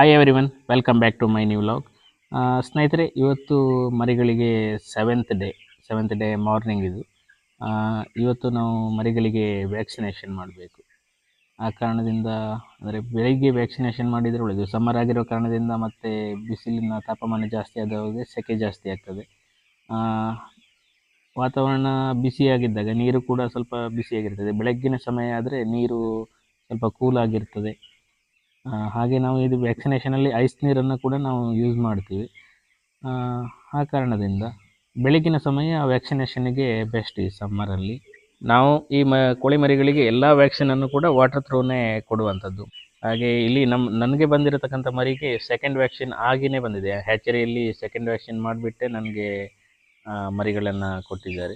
Hi everyone welcome back to my new vlog ಸ್ನೇಹಿತರೆ ಇವತ್ತು ಮರಿಗಳಿಗೆ seventh day seventh day morning ಇದು. ಇವತ್ತು ನಾವು ಮರಿಗಳಿಗೆ ವ್ಯಾಕ್ಸಿನೇಷನ್ ಮಾಡಬೇಕು. ಆ ಕಾರಣದಿಂದ ಅಂದರೆ ಬೆಳಿಗ್ಗೆ ವ್ಯಾಕ್ಸಿನೇಷನ್ ಮಾಡಿದರೆ ಒಳ್ಳೆಯದು ಸಮ್ಮರ್ ಆಗಿರೋ ಕಾರಣದಿಂದ ಮತ್ತು ಬಿಸಿಲಿನ ತಾಪಮಾನ ಜಾಸ್ತಿ ಆದವಾಗ ಸೆಕೆ ಜಾಸ್ತಿ ಆಗ್ತದೆ. ವಾತಾವರಣ ಬಿಸಿಯಾಗಿದ್ದಾಗ ನೀರು ಕೂಡ ಸ್ವಲ್ಪ ಬಿಸಿಯಾಗಿರ್ತದೆ ಬೆಳಗ್ಗಿನ ಸಮಯ ಆದರೆ ನೀರು ಸ್ವಲ್ಪ ಕೂಲ್ ಆಗಿರ್ತದೆ. ಆ, ಹಾಗೆ ನಾವು ಇದು ವ್ಯಾಕ್ಸಿನೇಷನಲ್ಲಿ ಐಸ್ ನೀರನ್ನು ಕೂಡ ನಾವು ಯೂಸ್ ಮಾಡ್ತೀವಿ. ಆ, ಕಾರಣದಿಂದ ಬೆಳಗಿನ ಸಮಯ ವ್ಯಾಕ್ಸಿನೇಷನ್ಗೆ ಬೆಸ್ಟ್ ಈ ಸಮ್ಮರಲ್ಲಿ ನಾವು ಈ ಮ ಕೋಳಿ ಮರಿಗಳಿಗೆ ಎಲ್ಲ ವ್ಯಾಕ್ಸಿನನ್ನು ಕೂಡ ವಾಟರ್ ಥ್ರೂನೇ ಕೊಡುವಂಥದ್ದು. ಹಾಗೆ ಇಲ್ಲಿ ನಮ್ಮ ನನಗೆ ಬಂದಿರತಕ್ಕಂಥ ಮರಿಗೆ ಸೆಕೆಂಡ್ ವ್ಯಾಕ್ಸಿನ್ ಆಗಿನೇ ಬಂದಿದೆ. ಹ್ಯಾಚರಿಯಲ್ಲಿ ಸೆಕೆಂಡ್ ವ್ಯಾಕ್ಸಿನ್ ಮಾಡಿಬಿಟ್ಟೆ ನನಗೆ ಮರಿಗಳನ್ನು ಕೊಟ್ಟಿದ್ದಾರೆ.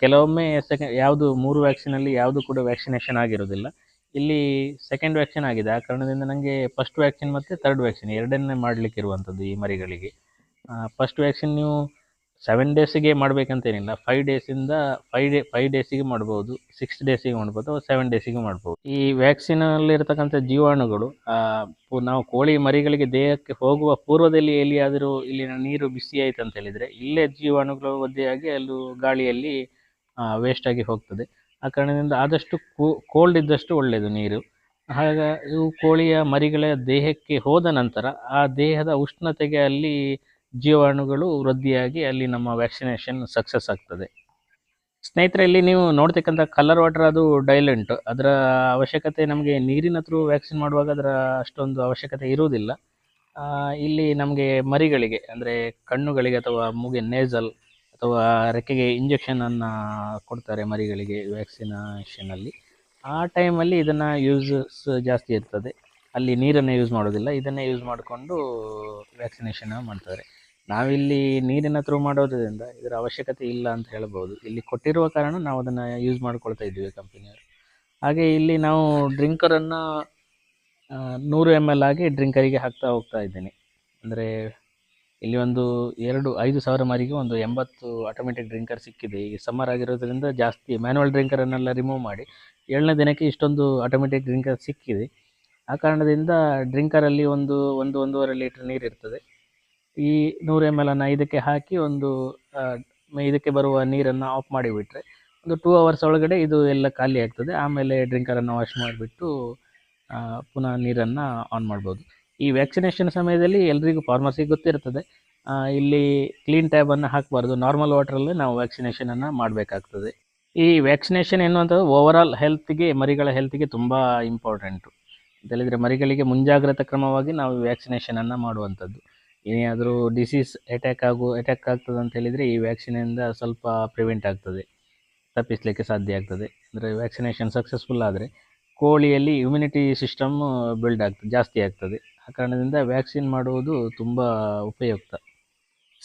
ಕೆಲವೊಮ್ಮೆ ಸೆಕೆ ಯಾವುದು ಮೂರು ವ್ಯಾಕ್ಸಿನಲ್ಲಿ ಯಾವುದು ಕೂಡ ವ್ಯಾಕ್ಸಿನೇಷನ್ ಆಗಿರೋದಿಲ್ಲ. ಇಲ್ಲಿ ಸೆಕೆಂಡ್ ವ್ಯಾಕ್ಸಿನ್ ಆಗಿದೆ. ಆ ಕಾರಣದಿಂದ ನನಗೆ ಫಸ್ಟ್ ವ್ಯಾಕ್ಸಿನ್ ಮತ್ತು ತರ್ಡ್ ವ್ಯಾಕ್ಸಿನ್ ಎರಡನ್ನೇ ಮಾಡಲಿಕ್ಕೆ ಇರುವಂಥದ್ದು ಈ ಮರಿಗಳಿಗೆ. ಫಸ್ಟ್ ವ್ಯಾಕ್ಸಿನ್ ನೀವು ಸೆವೆನ್ ಡೇಸಿಗೆ ಮಾಡಬೇಕಂತೇನಿಲ್ಲ. ಫೈವ್ ಡೇಸಿಂದ ಫೈವ್ ಡೇ ಫೈವ್ ಡೇಸಿಗೆ ಮಾಡ್ಬೋದು ಸಿಕ್ಸ್ ಡೇಸಿಗೆ ಮಾಡ್ಬೋದು ಅಥವಾ ಸೆವೆನ್ ಡೇಸಿಗೆ ಮಾಡ್ಬೋದು. ಈ ವ್ಯಾಕ್ಸಿನಲ್ಲಿರ್ತಕ್ಕಂಥ ಜೀವಾಣುಗಳು ನಾವು ಕೋಳಿ ಮರಿಗಳಿಗೆ ದೇಹಕ್ಕೆ ಹೋಗುವ ಪೂರ್ವದಲ್ಲಿ ಎಲ್ಲಿಯಾದರೂ ಇಲ್ಲಿನ ನೀರು ಬಿಸಿ ಆಯಿತು ಅಂತ ಹೇಳಿದರೆ ಇಲ್ಲೇ ಜೀವಾಣುಗಳು ಒದ್ದೆಯಾಗಿ ಅಲ್ಲೂ ಗಾಳಿಯಲ್ಲಿ ವೇಸ್ಟಾಗಿ ಹೋಗ್ತದೆ. ಆ ಕಾರಣದಿಂದ ಆದಷ್ಟು ಕೋಲ್ಡ್ ಇದ್ದಷ್ಟು ಒಳ್ಳೆಯದು ನೀರು. ಆಗ ಇವು ಕೋಳಿಯ ಮರಿಗಳ ದೇಹಕ್ಕೆ ಹೋದ ನಂತರ ಆ ದೇಹದ ಉಷ್ಣತೆಗೆ ಅಲ್ಲಿ ಜೀವಾಣುಗಳು ವೃದ್ಧಿಯಾಗಿ ಅಲ್ಲಿ ನಮ್ಮ ವ್ಯಾಕ್ಸಿನೇಷನ್ ಸಕ್ಸಸ್ ಆಗ್ತದೆ. ಸ್ನೇಹಿತರೆ, ಇಲ್ಲಿ ನೀವು ನೋಡ್ತಕ್ಕಂಥ ಕಲರ್ ವಾಟರ್ ಅದು ಡೈಲೆಂಟ್ ಅದರ ಅವಶ್ಯಕತೆ ನಮಗೆ ನೀರಿನ ಥ್ರೂ ವ್ಯಾಕ್ಸಿನ್ ಮಾಡುವಾಗ ಅದರ ಅಷ್ಟೊಂದು ಅವಶ್ಯಕತೆ ಇರುವುದಿಲ್ಲ. ಇಲ್ಲಿ ನಮಗೆ ಮರಿಗಳಿಗೆ, ಅಂದರೆ ಕಣ್ಣುಗಳಿಗೆ ಅಥವಾ ಮೂಗೆ ನೇಸಲ್ ಅಥವಾ ರೆಕ್ಕೆಗೆ ಇಂಜೆಕ್ಷನನ್ನು ಕೊಡ್ತಾರೆ ಮರಿಗಳಿಗೆ ವ್ಯಾಕ್ಸಿನೇಷನಲ್ಲಿ ಆ ಟೈಮಲ್ಲಿ ಇದನ್ನು ಯೂಸಸ್ ಜಾಸ್ತಿ ಇರ್ತದೆ. ಅಲ್ಲಿ ನೀರನ್ನು ಯೂಸ್ ಮಾಡೋದಿಲ್ಲ. ಇದನ್ನೇ ಯೂಸ್ ಮಾಡಿಕೊಂಡು ವ್ಯಾಕ್ಸಿನೇಷನ್ ಮಾಡ್ತಾರೆ. ನಾವಿಲ್ಲಿ ನೀರಿನ ಥ್ರೂ ಮಾಡೋದ್ರಿಂದ ಇದರ ಅವಶ್ಯಕತೆ ಇಲ್ಲ ಅಂತ ಹೇಳ್ಬೋದು. ಇಲ್ಲಿ ಕೊಟ್ಟಿರುವ ಕಾರಣ ನಾವು ಅದನ್ನು ಯೂಸ್ ಮಾಡ್ಕೊಳ್ತಾ ಇದ್ದೀವಿ ಕಂಪನಿಯವರು ಹಾಗೆ ಇಲ್ಲಿ ನಾವು ಡ್ರಿಂಕರನ್ನು ನೂರು ಎಂ ಎಲ್ ಆಗಿ ಡ್ರಿಂಕರಿಗೆ ಹಾಕ್ತಾ ಹೋಗ್ತಾ ಇದ್ದೀನಿ. ಅಂದರೆ ಇಲ್ಲಿ ಒಂದು ಎರಡು ಐದು ಸಾವಿರ ಮಾರಿಗೆ ಒಂದು ಎಂಬತ್ತು ಆಟೋಮೆಟಿಕ್ ಡ್ರಿಂಕರ್ ಸಿಕ್ಕಿದೆ. ಈ ಸಮ್ಮರ್ ಆಗಿರೋದ್ರಿಂದ ಜಾಸ್ತಿ ಮ್ಯಾನುವಲ್ ಡ್ರಿಂಕರನ್ನೆಲ್ಲ ರಿಮೂವ್ ಮಾಡಿ ಏಳನೇ ದಿನಕ್ಕೆ ಇಷ್ಟೊಂದು ಆಟೋಮೆಟಿಕ್ ಡ್ರಿಂಕರ್ ಸಿಕ್ಕಿದೆ. ಆ ಕಾರಣದಿಂದ ಡ್ರಿಂಕರಲ್ಲಿ ಒಂದು ಒಂದು ಒಂದೂವರೆ ಲೀಟ್ರ್ ನೀರು ಇರ್ತದೆ. ಈ ನೂರು ಎಂ ಎಲ್ ಅನ್ನು ಇದಕ್ಕೆ ಹಾಕಿ ಒಂದು ಇದಕ್ಕೆ ಬರುವ ನೀರನ್ನು ಆಫ್ ಮಾಡಿಬಿಟ್ರೆ ಒಂದು ಟೂ ಅವರ್ಸ್ ಒಳಗಡೆ ಇದು ಎಲ್ಲ ಖಾಲಿ ಆಗ್ತದೆ. ಆಮೇಲೆ ಡ್ರಿಂಕರನ್ನು ವಾಶ್ ಮಾಡಿಬಿಟ್ಟು ಪುನಃ ನೀರನ್ನು ಆನ್ ಮಾಡ್ಬೋದು. ಈ ವ್ಯಾಕ್ಸಿನೇಷನ್ ಸಮಯದಲ್ಲಿ ಎಲ್ರಿಗೂ ಫಾರ್ಮಸಿ ಗೊತ್ತಿರ್ತದೆ. ಇಲ್ಲಿ ಕ್ಲೀನ್ ಟ್ಯಾಬನ್ನು ಹಾಕಬಾರ್ದು. ನಾರ್ಮಲ್ ವಾಟ್ರಲ್ಲಿ ನಾವು ವ್ಯಾಕ್ಸಿನೇಷನನ್ನು ಮಾಡಬೇಕಾಗ್ತದೆ. ಈ ವ್ಯಾಕ್ಸಿನೇಷನ್ ಎನ್ನುವಂಥದ್ದು ಓವರಾಲ್ ಹೆಲ್ತ್ಗೆ ಮರಿಗಳ ಹೆಲ್ತ್ಗೆ ತುಂಬ ಇಂಪಾರ್ಟೆಂಟು ಅಂತ ಹೇಳಿದರೆ ಮರಿಗಳಿಗೆ ಮುಂಜಾಗ್ರತಾ ಕ್ರಮವಾಗಿ ನಾವು ವ್ಯಾಕ್ಸಿನೇಷನನ್ನು ಮಾಡುವಂಥದ್ದು. ಏನಾದರೂ ಡಿಸೀಸ್ ಅಟ್ಯಾಕ್ ಆಗು ಅಟ್ಯಾಕ್ ಆಗ್ತದೆ ಅಂತ ಹೇಳಿದರೆ ಈ ವ್ಯಾಕ್ಸಿನಿಂದ ಸ್ವಲ್ಪ ಪ್ರಿವೆಂಟ್ ಆಗ್ತದೆ. ತಪ್ಪಿಸಲಿಕ್ಕೆ ಸಾಧ್ಯ ಆಗ್ತದೆ. ಅಂದರೆ ವ್ಯಾಕ್ಸಿನೇಷನ್ ಸಕ್ಸಸ್ಫುಲ್ ಆದರೆ ಕೋಳಿಯಲ್ಲಿ ಇಮ್ಯುನಿಟಿ ಸಿಸ್ಟಮ್ ಬಿಲ್ಡ್ ಆಗ್ತದೆ, ಜಾಸ್ತಿ ಆಗ್ತದೆ. ಆ ಕಾರಣದಿಂದ ವ್ಯಾಕ್ಸಿನ್ ಮಾಡುವುದು ತುಂಬ ಉಪಯುಕ್ತ.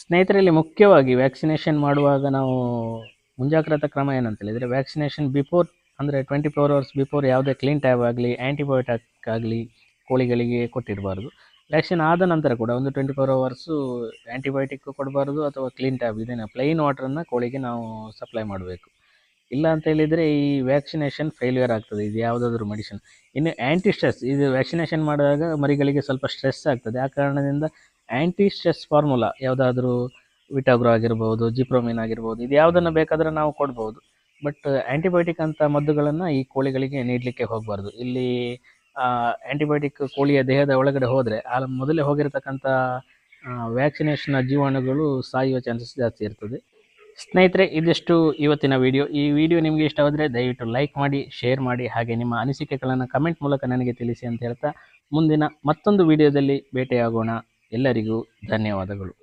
ಸ್ನೇಹಿತರಲ್ಲಿ ಮುಖ್ಯವಾಗಿ ವ್ಯಾಕ್ಸಿನೇಷನ್ ಮಾಡುವಾಗ ನಾವು ಮುಂಜಾಗ್ರತಾ ಕ್ರಮ ಏನಂತ ಹೇಳಿದರೆ ವ್ಯಾಕ್ಸಿನೇಷನ್ ಬಿಫೋರ್ ಅಂದರೆ ಟ್ವೆಂಟಿ ಫೋರ್ ಅವರ್ಸ್ ಬಿಫೋರ್ ಯಾವುದೇ ಕ್ಲೀನ್ ಟ್ಯಾಬ್ ಆಗಲಿ ಆ್ಯಂಟಿಬಯೋಟಿಕ್ ಆಗಲಿ ಕೋಳಿಗಳಿಗೆ ಕೊಟ್ಟಿರಬಾರ್ದು ವ್ಯಾಕ್ಸಿನ್ ಆದ ನಂತರ ಕೂಡ ಒಂದು ಟ್ವೆಂಟಿ ಫೋರ್ ಅವರ್ಸು ಆ್ಯಂಟಿಬಯೋಟಿಕ್ ಕೊಡಬಾರ್ದು ಅಥವಾ ಕ್ಲೀನ್ ಟ್ಯಾಬ್ ಇದನ್ನು ಪ್ಲೈನ್ ವಾಟ್ರನ್ನು ಕೋಳಿಗೆ ನಾವು ಸಪ್ಲೈ ಮಾಡಬೇಕು. ಇಲ್ಲ ಅಂತ ಹೇಳಿದರೆ ಈ ವ್ಯಾಕ್ಸಿನೇಷನ್ ಫೇಲ್ಯೂರ್ ಆಗ್ತದೆ. ಇದು ಯಾವುದಾದ್ರೂ ಮೆಡಿಸಿನ್ ಇನ್ನು ಆ್ಯಂಟಿ ಸ್ಟ್ರೆಸ್ ಇದು ವ್ಯಾಕ್ಸಿನೇಷನ್ ಮಾಡಿದಾಗ ಮರಿಗಳಿಗೆ ಸ್ವಲ್ಪ ಸ್ಟ್ರೆಸ್ ಆಗ್ತದೆ. ಆ ಕಾರಣದಿಂದ ಆ್ಯಂಟಿ ಸ್ಟ್ರೆಸ್ ಫಾರ್ಮುಲಾ ಯಾವುದಾದ್ರೂ ವಿಟಾಗ್ರೋ ಆಗಿರ್ಬೋದು ಜಿಪ್ರೋಮಿನ್ ಆಗಿರ್ಬೋದು, ಇದು ಯಾವುದನ್ನು ಬೇಕಾದರೆ ನಾವು ಕೊಡ್ಬೋದು. ಬಟ್ ಆ್ಯಂಟಿಬಯೋಟಿಕ್ ಅಂತ ಮದ್ದುಗಳನ್ನು ಈ ಕೋಳಿಗಳಿಗೆ ನೀಡಲಿಕ್ಕೆ ಹೋಗಬಾರ್ದು. ಇಲ್ಲಿ ಆ್ಯಂಟಿಬಯೋಟಿಕ್ ಕೋಳಿಯ ದೇಹದ ಒಳಗಡೆ ಹೋದರೆ, ಆ ಮೊದಲೇ ಹೋಗಿರತಕ್ಕಂಥ ವ್ಯಾಕ್ಸಿನೇಷನ್ನ ಜೀವಾಣುಗಳು ಸಾಯುವ ಚಾನ್ಸಸ್ ಜಾಸ್ತಿ ಇರ್ತದೆ. ಸ್ನೇಹಿತರೆ, ಇದಿಷ್ಟು ಇವತ್ತಿನ ವಿಡಿಯೋ. ಈ ವಿಡಿಯೋ ನಿಮಗೆ ಇಷ್ಟವಾದರೆ ದಯವಿಟ್ಟು ಲೈಕ್ ಮಾಡಿ, ಶೇರ್ ಮಾಡಿ, ಹಾಗೆ ನಿಮ್ಮ ಅನಿಸಿಕೆಗಳನ್ನು ಕಮೆಂಟ್ ಮೂಲಕ ನನಗೆ ತಿಳಿಸಿ ಅಂತ ಹೇಳ್ತಾ ಮುಂದಿನ ಮತ್ತೊಂದು ವಿಡಿಯೋದಲ್ಲಿ ಭೇಟಿಯಾಗೋಣ. ಎಲ್ಲರಿಗೂ ಧನ್ಯವಾದಗಳು.